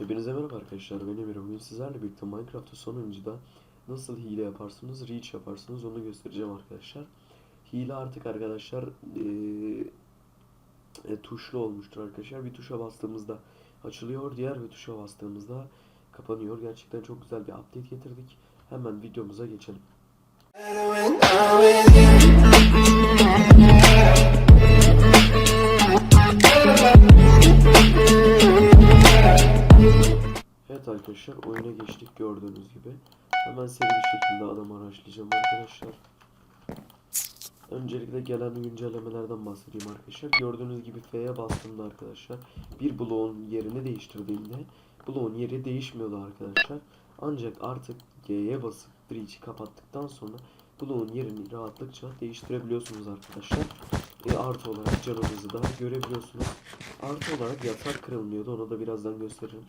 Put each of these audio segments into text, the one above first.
Hepinize merhaba arkadaşlar ben Emir bugün sizlerle birlikte Minecraft'ta sonuncuda nasıl hile yaparsınız, reach yaparsınız onu göstereceğim arkadaşlar. Hile artık arkadaşlar eee, e, tuşlu olmuştur arkadaşlar. Bir tuşa bastığımızda açılıyor, diğer bir tuşa bastığımızda kapanıyor. Gerçekten çok güzel bir update getirdik. Hemen videomuza geçelim. Arkadaşlar oyuna geçtik gördüğünüz gibi. Hemen seri bir şekilde adamı araştıracağım arkadaşlar. Öncelikle gelen güncellemelerden bahsedeyim arkadaşlar. Gördüğünüz gibi F'ye bastığımda arkadaşlar bir bloğun yerini değiştirdiğimde bloğun yeri değişmiyordu arkadaşlar. Ancak artık G'ye basıp breach'i kapattıktan sonra bloğun yerini rahatlıkça değiştirebiliyorsunuz arkadaşlar. E, artı olarak canınızı da görebiliyorsunuz. Artı olarak yatak kırılmıyordu. Onu da birazdan gösteririm.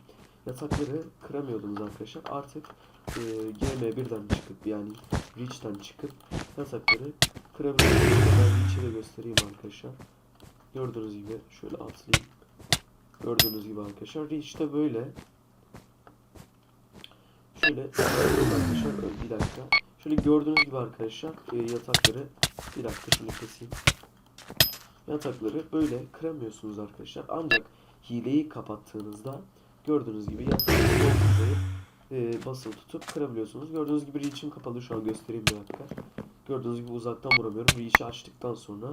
Yatakları kıramıyordunuz arkadaşlar. Artık e, GM1'den çıkıp yani Reach'ten çıkıp yatakları kırabiliyorsunuz. Ben Reach'i de göstereyim arkadaşlar. Gördüğünüz gibi şöyle atlayayım. Gördüğünüz gibi arkadaşlar Reach'te böyle Şöyle arkadaşlar bir dakika. Şöyle gördüğünüz gibi arkadaşlar e, yatakları bir dakika şunu keseyim. Yatakları böyle kıramıyorsunuz arkadaşlar. Ancak hileyi kapattığınızda gördüğünüz gibi doldurmayıp e, basılı tutup kırabiliyorsunuz. Gördüğünüz gibi reach'im kapalı şu an göstereyim bir dakika. Gördüğünüz gibi uzaktan vuramıyorum. Reach'i açtıktan sonra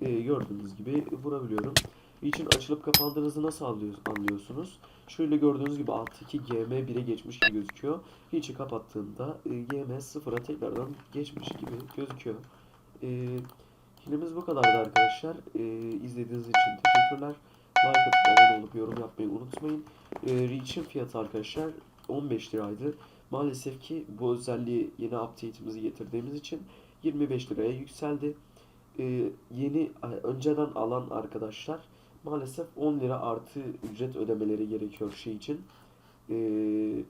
e, gördüğünüz gibi vurabiliyorum. Reach'in açılıp kapandığınızı nasıl anlıyor- anlıyorsunuz? Şöyle gördüğünüz gibi alttaki GM 1'e geçmiş gibi gözüküyor. Reach'i kapattığında e, GM 0'a tekrardan geçmiş gibi gözüküyor. E, Hilemiz bu kadardı arkadaşlar. E, izlediğiniz için teşekkürler. Like atıp abone olup yorum yapmayı unutmayın. E, Reach'in fiyatı arkadaşlar 15 liraydı. Maalesef ki bu özelliği yeni update'imizi getirdiğimiz için 25 liraya yükseldi. E, yeni önceden alan arkadaşlar maalesef 10 lira artı ücret ödemeleri gerekiyor şey için. E,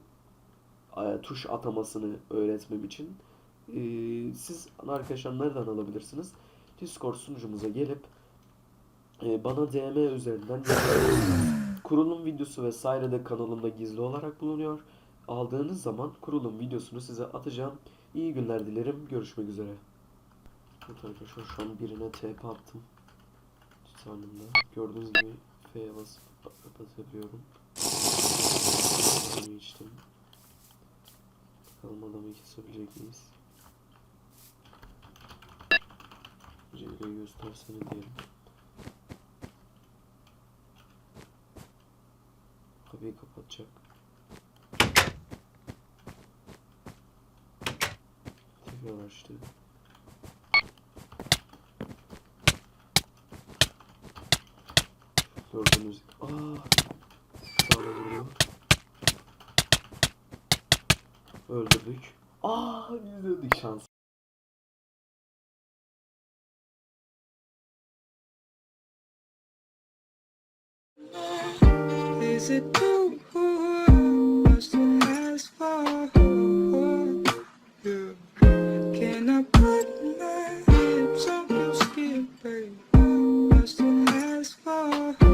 tuş atamasını öğretmem için. E, siz arkadaşlar nereden alabilirsiniz? Discord sunucumuza gelip e, bana DM üzerinden. Kurulum videosu vesaire de kanalımda gizli olarak bulunuyor. Aldığınız zaman kurulum videosunu size atacağım. İyi günler dilerim. Görüşmek üzere. Evet arkadaşlar şu an birine TP attım. Tutanımda. Gördüğünüz gibi F'ye basıp kapatabiliyorum. Bunu içtim. Bakalım adamı kesebilecek miyiz? Cemre'yi göstersene diyelim. Kapıyı kapatacak. Tekrar açtı. Gördüğünüz Aa, sağda duruyor. Öldürdük. Aa, izledik şans. is it too who to ask for? Yeah. Can I put my hips on your skin, babe? Much to ask for?